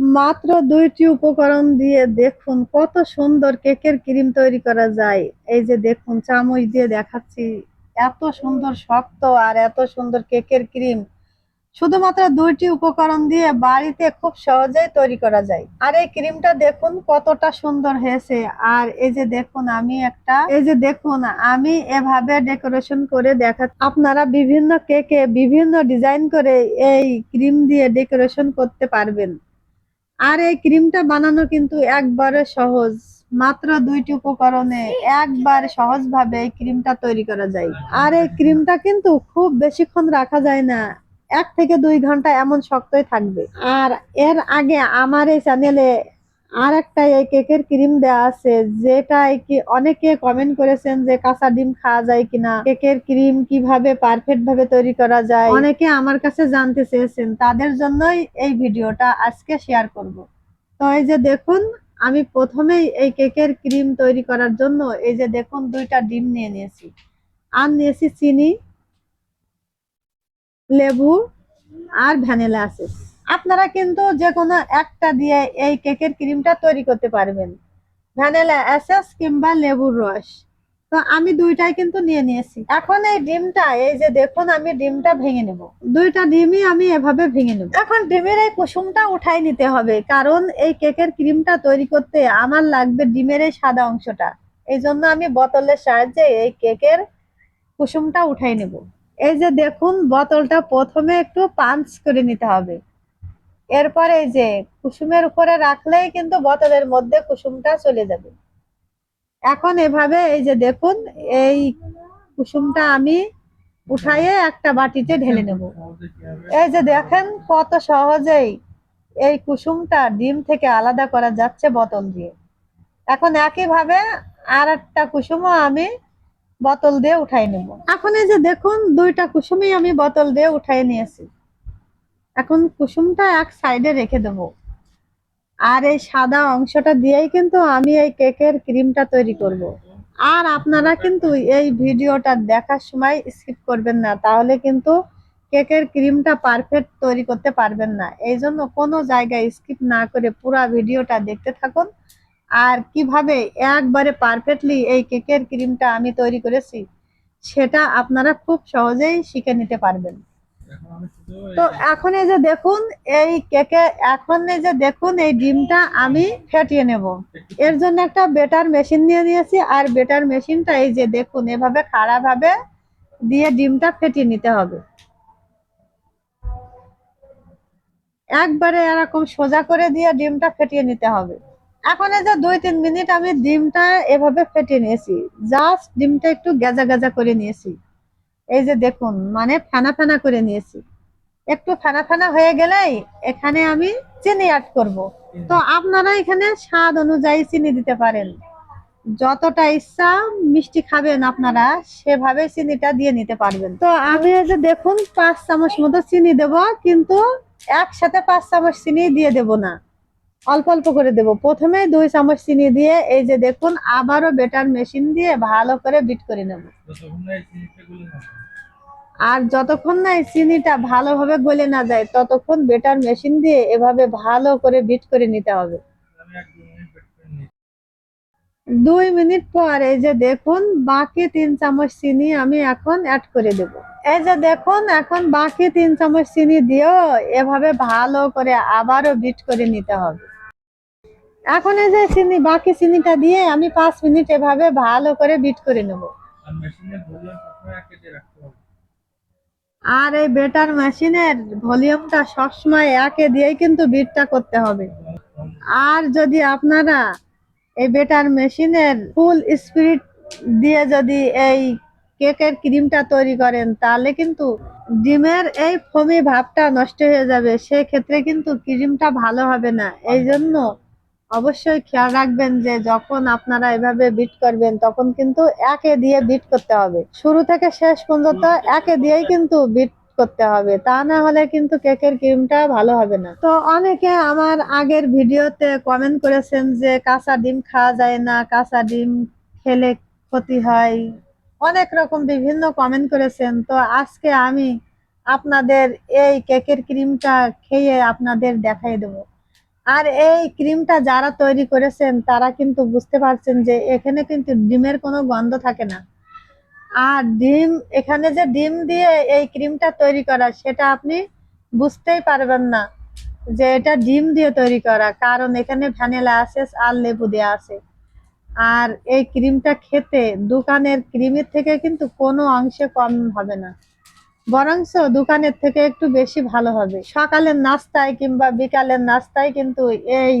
মাত্র দুইটি উপকরণ দিয়ে দেখুন কত সুন্দর কেকের ক্রিম তৈরি করা যায়। এই যে দেখুন, চামচ দিয়ে দেখাচ্ছি। এত সুন্দর শক্ত আর এত সুন্দর কেকের ক্রিম। শুধুমাত্র দুইটি উপকরণ দিয়ে বাড়িতে খুব সহজেই তৈরি করা যায়। আর এই ক্রিমটা দেখুন কতটা সুন্দর হয়েছে। আর এই যে দেখুন, আমি একটা, এই যে দেখুন, আমি এভাবে ডেকোরেশন করে দেখা, আপনারা বিভিন্ন কেকে বিভিন্ন ডিজাইন করে এই ক্রিম দিয়ে ডেকোরেশন করতে পারবেন। আর এই ক্রিমটা বানানো কিন্তু একবারে সহজ। মাত্র দুইটি উপকরণে একবার সহজভাবে এই ক্রিমটা তৈরি করা যায়। আর এই ক্রিমটা কিন্তু খুব বেশিক্ষণ রাখা যায় না। এক থেকে দুই ঘণ্টা এমন শক্তই থাকবে। আর এর আগে আমার এই চ্যানেলে আর একটা এই কেকের ক্রিম দেওয়া আছে যেটা কি অনেকে কমেন্ট করেছেন যে কাঁচা ডিম খাওয়া যায় কিনা, কেকের ক্রিম কীভাবে পারফেক্ট ভাবে তৈরি করা যায়। অনেকে আমার কাছে জানতে চেয়েছেন, তাদের জন্যই এই ভিডিওটা আজকে শেয়ার করব। তো এই যে দেখুন, আমি প্রথমেই এই কেকের ক্রিম তৈরি করার জন্য এই যে দেখুন, দুইটা ডিম নিয়ে নিয়েছি। আর নিয়েছি চিনি, লেবু আর ভ্যানিলা আছে আপনারা কিন্তু যে কোনো একটা দিয়ে এই কেকের ক্রিমটা তৈরি করতে পারবেন। ভ্যানিলা এসেস কিংবা লেবুর রস। তো আমি দুইটাই কিন্তু নিয়ে নিয়েছি। এখন এই ডিমটা, এই যে দেখুন আমি ডিমটা ভেঙে নেব। দুইটা ডিমই আমি এভাবে ভেঙে নেব। এখন ডিমের এই কুসুমটা উঠাই নিতে হবে, কারণ এই কেকের ক্রিমটা তৈরি করতে আমার লাগবে ডিমের এই সাদা অংশটা। এই জন্য আমি বোতলের সাহায্যে এই কেকের কুসুমটা উঠাই নেব। এই যে দেখুন, বোতলটা প্রথমে একটু পাঞ্চ করে নিতে হবে। এরপরে এই যে কুসুমের উপরে রাখলেই কিন্তু বোতলের মধ্যে কুসুমটা চলে যাবে। এখন এভাবে এই যে দেখুন, এই কুসুমটা আমি উঠাইয়ে একটা বাটিতে ঢেলে নেব। এই যে দেখেন কত সহজেই এই কুসুমটা ডিম থেকে আলাদা করা যাচ্ছে বোতল দিয়ে। এখন একইভাবে আর একটা কুসুমও আমি বোতল দিয়ে উঠাই নেব। এখন এই যে দেখুন, দুইটা কুসুমই আমি বোতল দিয়ে উঠাই নিয়েছি। এখন কুসুমটা এক সাইডে রেখে দেব। আর এই সাদা অংশটা দিয়েই কিন্তু আমি এই কেকের ক্রিমটা তৈরি করব। আর আপনারা কিন্তু এই ভিডিওটা দেখার সময় স্কিপ করবেন না, তাহলে কিন্তু কেকের ক্রিমটা পারফেক্ট তৈরি করতে পারবেন না। এই জন্য কোনো জায়গায় স্কিপ না করে পুরো ভিডিওটা দেখতে থাকুন। আর কীভাবে একবারে পারফেক্টলি এই কেকের ক্রিমটা আমি তৈরি করেছি, সেটা আপনারা খুব সহজেই শিখে নিতে পারবেন। তো এখন এই যে দেখুন, এই কেকে, এখন এই যে দেখুন, এই ডিমটা আমি ফেটিয়ে নেব। এর জন্য একটা বেটার মেশিন নিয়ে নিয়েছি, আর বেটার মেশিনটা এই যে দেখুন, এভাবে খাড়া ভাবে দিয়ে ডিমটা ফেটিয়ে নিতে হবে। একবারে এরকম সোজা করে দিয়ে ডিমটা ফেটিয়ে নিতে হবে। এখন এই যে দুই তিন মিনিট আমি ডিমটা এভাবে ফেটিয়ে নিয়েছি, জাস্ট ডিমটা একটু গেজা গেজা করে নিয়েছি। এই যে দেখুন মানে ফেনা ফেনা করে নিয়েছি। একটু ফেনা ফেনা হয়ে গেলেই এখানে আমি চিনি অ্যাড করব। তো আপনারা এখানে স্বাদ অনুযায়ী চিনি দিতে পারেন। যতটা ইচ্ছা মিষ্টি খাবেন আপনারা, সেভাবে চিনিটা দিয়ে নিতে পারবেন। তো আমি এই যে দেখুন, পাঁচ চামচ মতো চিনি দেব, কিন্তু একসাথে পাঁচ চামচ চিনি দিয়ে দেব না। অল্প অল্প করে দেব। প্রথমে দুই চামচ চিনি দিয়ে এই যে দেখুন আবারও বেটার মেশিন দিয়ে ভালো করে বিট করে নেব। আর যতক্ষণ না এই চিনিটা ভালোভাবে গলে না যায় ততক্ষণ বেটার মেশিন দিয়ে এভাবে ভালো করে বিট করে নিতে হবে। দুই মিনিট পর এই যে দেখুন বাকি তিন চামচ চিনি আমি এখন অ্যাড করে দেব। এই যে দেখুন এখন বাকি তিন চামচ চিনি দিয়েও এভাবে ভালো করে আবারও বিট করে নিতে হবে। এখন এই যে চিনি বাকি চিনিটা দিয়ে আমি পাঁচ মিনিট এভাবে ভালো করে বিট করে নেব। আর এই বেটার মেশিনের ভলিউমটা সবসময় একে দিয়েই কিন্তু বিটটা করতে হবে। আর যদি আপনারা এই বেটার মেশিনের ফুল স্পিরিট দিয়ে যদি এই কেকের ক্রিমটা তৈরি করেন, তাহলে কিন্তু ডিমের এই ফমি ভাবটা নষ্ট হয়ে যাবে। সেক্ষেত্রে কিন্তু ক্রিমটা ভালো হবে না। এই জন্য অবশ্যই খেয়াল রাখবেন যে যখন আপনারা এভাবে বিট করবেন, তখন কিন্তু একে দিয়ে বিট করতে হবে। শুরু থেকে শেষ পর্যন্ত একে দিয়েই কিন্তু বিট করতে হবে। তা না হলে কিন্তু কেকের ক্রিমটা ভালো হবে না। তো অনেকে আমার আগের ভিডিওতে কমেন্ট করেছেন যে কাঁচা ডিম খাওয়া যায় না, কাঁচা ডিম খেলে ক্ষতি হয়। অনেক রকম বিভিন্ন কমেন্ট করেছেন। তো আজকে আমি আপনাদের এই কেকের ক্রিমটা খেয়ে আপনাদের দেখাই দেব। আর এই ক্রিমটা যারা তৈরি করেছেন, তারা কিন্তু বুঝতে পারছেন যে এখানে কিন্তু ডিমের কোনো গন্ধ থাকে না। আর ডিম, এখানে যে ডিম দিয়ে এই ক্রিমটা তৈরি করা, সেটা আপনি বুঝতেই পারবেন না যে এটা ডিম দিয়ে তৈরি করা, কারণ এখানে ভ্যানিলা আছে আর লেবু দেওয়া আছে। আর এই ক্রিমটা খেতে দোকানের ক্রিমের থেকে কিন্তু কোনো অংশে কম হবে না। বরঞ্চ দোকানের থেকে একটু বেশি ভালো হবে। সকালের নাস্তায় কিংবা বিকালের নাস্তায় কিন্তু এই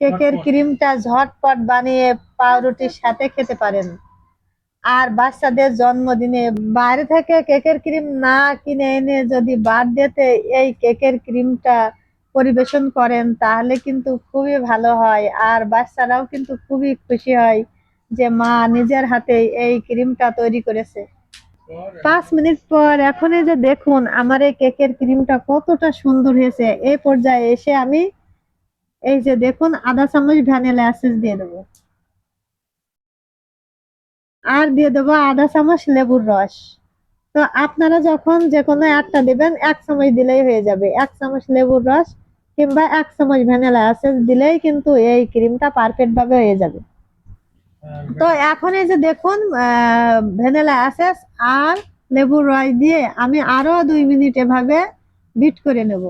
কেকের ক্রিমটা ঝটপট বানিয়ে পাউরুটির সাথে খেতে পারেন। আর বাচ্চাদের জন্মদিনে বাইরে থেকে কেকের ক্রিম না কিনে এনে যদি বার্থডেতে এই কেকের ক্রিমটা পরিবেশন করেন, তাহলে কিন্তু খুবই ভালো হয়। আর বাচ্চারাও কিন্তু খুবই খুশি হয় যে মা নিজের হাতে এই ক্রিমটা তৈরি করেছে। পাঁচ মিনিট পর এখন এই যে দেখুন, আমার এই কেকের ক্রিমটা কতটা সুন্দর হয়েছে। এই পর্যায়ে এসে আমি এই যে দেখুন আধা চামচ ভ্যানিলা এসেন্স দিয়ে দেবো। আর দিয়ে দেবো আধা চামচ লেবুর রস। তো আপনারা যখন যে কোনো একটা দেবেন, এক চামচ দিলেই হয়ে যাবে। এক চামচ লেবুর রস কিংবা এক চামচ ভ্যানিলা এসেন্স দিলেই কিন্তু এই ক্রিমটা পারফেক্ট ভাবে হয়ে যাবে। তো এখন এই যে দেখুন ভ্যানিলা এসেন্স আর লেবুর রস দিয়ে আমি আরও দুই মিনিট এভাবে বিট করে নেব।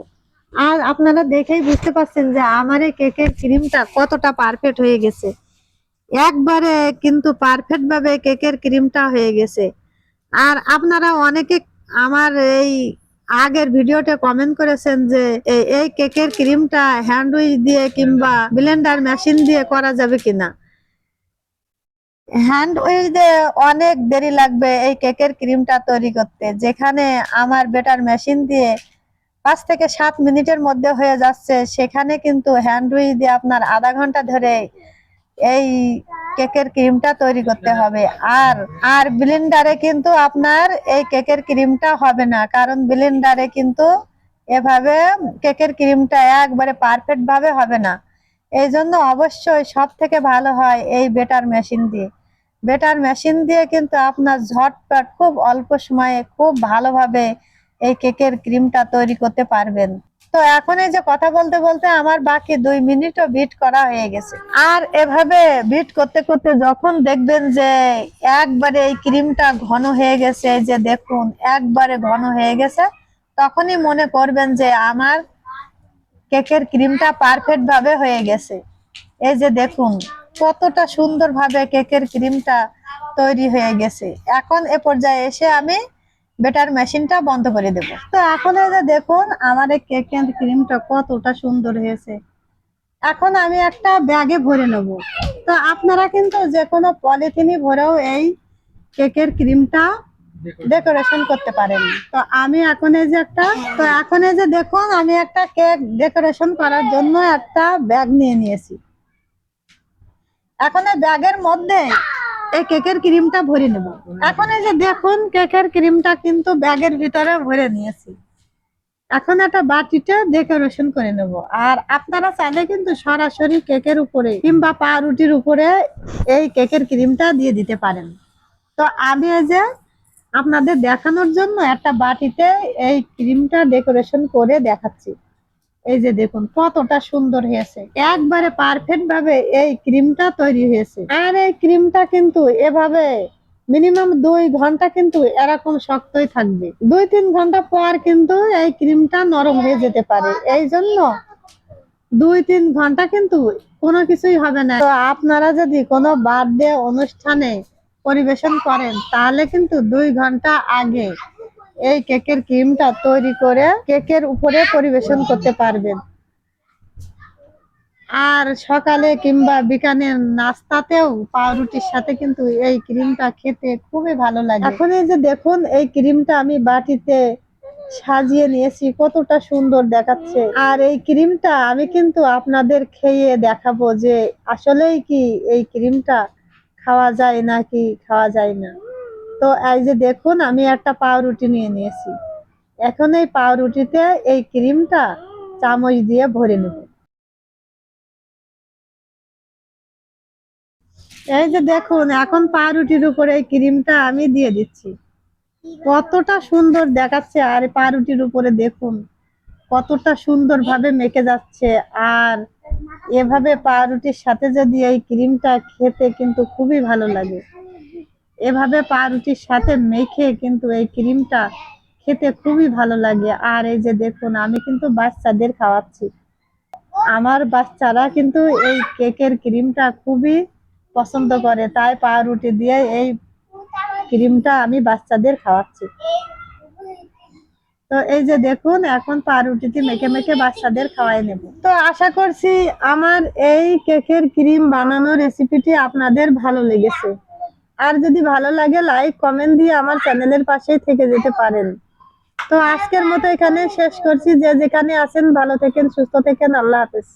আর আপনারা দেখেই বুঝতে পারছেন যে আমার এই কেকের ক্রিমটা কতটা পারফেক্ট হয়ে গেছে। একবারে কিন্তু পারফেক্ট ভাবে কেকের ক্রিমটা হয়ে গেছে। আর আপনারা অনেকে আমার এই আগের ভিডিওতে কমেন্ট করেছেন যে এই কেকের ক্রিমটা হ্যান্ড উইচ দিয়ে কিংবা ব্লেন্ডার মেশিন দিয়ে করা যাবে কিনা? হ্যান্ড দিয়ে অনেক দেরি লাগবে এই কেকের ক্রিমটা তৈরি করতে। যেখানে আমার বেটার মেশিন দিয়ে পাঁচ থেকে সাত মিনিটের মধ্যে হয়ে যাচ্ছে, সেখানে কিন্তু হ্যান্ড উইচ দিয়ে আপনার আধা ঘণ্টা ধরে এই কেকের ক্রিমটা তৈরি করতে হবে। আর আর ব্লেন্ডারে কিন্তু আপনার এই কেকের ক্রিমটা হবে না। কারণ ব্লেন্ডারে কিন্তু এভাবে কেকের ক্রিমটা একবারে পারফেক্ট ভাবে হবে না। এই জন্য অবশ্যই সব থেকে ভালো হয় এই বেটার মেশিন দিয়ে। বেটার মেশিন দিয়ে কিন্তু আপনার ঝটপট খুব অল্প সময়ে খুব ভালোভাবে এই কেকের ক্রিমটা তৈরি করতে পারবেন। তো এখন এই যে কথা বলতে বলতে আমার বাকি দুই মিনিটও বিট করা হয়ে গেছে। আর এভাবে বিট করতে করতে যখন দেখবেন যে একবারে এই ক্রিমটা ঘন হয়ে গেছে যে দেখুন, একবারে ঘন হয়ে গেছে, তখনই মনে করবেন যে আমার কেকের ক্রিমটা পারফেক্ট ভাবে হয়ে গেছে। এই যে দেখুন, কতটা সুন্দর ভাবে কেকের ক্রিমটা তৈরি হয়ে গেছে। এখন এ পর্যায়ে এসে আমি বেটার মেশিনটা বন্ধ করে দেব। তো এখন এই যে দেখুন আমার এই কেকের ক্রিমটা কতটা সুন্দর হয়েছে। এখন আমি একটা ব্যাগে ভরে নেব। তো আপনারা কিন্তু যে কোনো পলিথিনই ভরেও এই কেকের ক্রিমটা ডেকোরেশন করতে পারেন। তো আমি এখন এই যে একটা তো এখন এই যে দেখুন আমি একটা কেক ডেকোরেশন করার জন্য একটা ব্যাগ নিয়ে নিয়েছি। এখন এই ব্যাগের মধ্যে এই কেকের ক্রিমটা ভরে নেব। এখন এই যে দেখুন, কেকের ক্রিমটা কিন্তু ব্যাগের ভিতরে ভরে নিয়েছি। এখন একটা বাটিতে ডেকোরেশন করে নেব। আর আপনারা চাইলে কিন্তু সরাসরি কেকের উপরে কিংবা পাউরুটির উপরে এই কেকের ক্রিমটা দিয়ে দিতে পারেন। তো আমি এই যে আপনাদের দেখানোর জন্য একটা বাটিতে এই ক্রিমটা ডেকোরেশন করে দেখাচ্ছি। এই যে দেখুন, কতটা সুন্দর হয়েছে। একবারে পারফেক্ট ভাবে এই ক্রিমটা তৈরি হয়েছে। আর এই ক্রিমটা কিন্তু এভাবে মিনিমাম দুই ঘণ্টা কিন্তু এরকম শক্তই থাকবে। দুই তিন ঘণ্টা পর কিন্তু এই ক্রিমটা নরম হয়ে যেতে পারে। এই জন্য দুই তিন ঘণ্টা কিন্তু কোনো কিছুই হবে না। তো আপনারা যদি কোনো বার্থডে অনুষ্ঠানে পরিবেশন করেন, তাহলে কিন্তু দুই ঘণ্টা আগে এই কেকের ক্রিমটা তৈরি করে কেকের উপরে পরিবেশন করতে পারবেন। আর সকালে কিংবা বিকানের নাস্তাতেও পাউরুটির সাথে কিন্তু এই ক্রিমটা খেতে খুবই ভালো লাগে। এখন এই যে দেখুন, এই ক্রিমটা আমি বাটিতে সাজিয়ে নিয়েছি, কতটা সুন্দর দেখাচ্ছে। আর এই ক্রিমটা আমি কিন্তু আপনাদের খেয়ে দেখাবো যে আসলেই কি এই ক্রিমটা খাওয়া যায় নাকি খাওয়া যায় না। তো এই যে দেখুন, আমি একটা পাউরুটি নিয়ে নিয়েছি। এখন এই পাউরুটিতে এই ক্রিমটা চামচ দিয়ে ভরে নেব। এই যে দেখুন, এখন পাউরুটির উপরে এই ক্রিমটা আমি দিয়ে দিচ্ছি। কতটা সুন্দর দেখাচ্ছে, আর পাউরুটির উপরে দেখুন, কতটা সুন্দর ভাবে মেখে যাচ্ছে। আর এভাবে পাউরুটির সাথে যদি এই ক্রিমটা খেতে কিন্তু খুবই ভালো লাগে। এভাবে পাউরুটির সাথে মেখে কিন্তু এই ক্রিমটা খেতে খুবই ভালো লাগে। আর এই যে দেখুন, আমি কিন্তু বাচ্চাদের খাওয়াচ্ছি। আমার বাচ্চারা কিন্তু এই কেকের ক্রিমটা খুবই পছন্দ করে। তাই পাউরুটি দিয়ে এই ক্রিমটা আমি বাচ্চাদের খাওয়াচ্ছি। তো এই যে দেখুন, এখন পাউরুটিতে মেখে মেখে বাচ্চাদের খাওয়াই নেব। তো আশা করছি আমার এই কেকের ক্রিম বানানোর রেসিপিটি আপনাদের ভালো লেগেছে। আর যদি ভালো লাগে লাইক কমেন্ট দিয়ে আমার চ্যানেলের পাশেই থেকে যেতে পারেন। তো আজকের মতো এখানে শেষ করছি। যে যেখানে আছেন, ভালো থেকেন, সুস্থ থেকেন। আল্লাহ হাফেজ।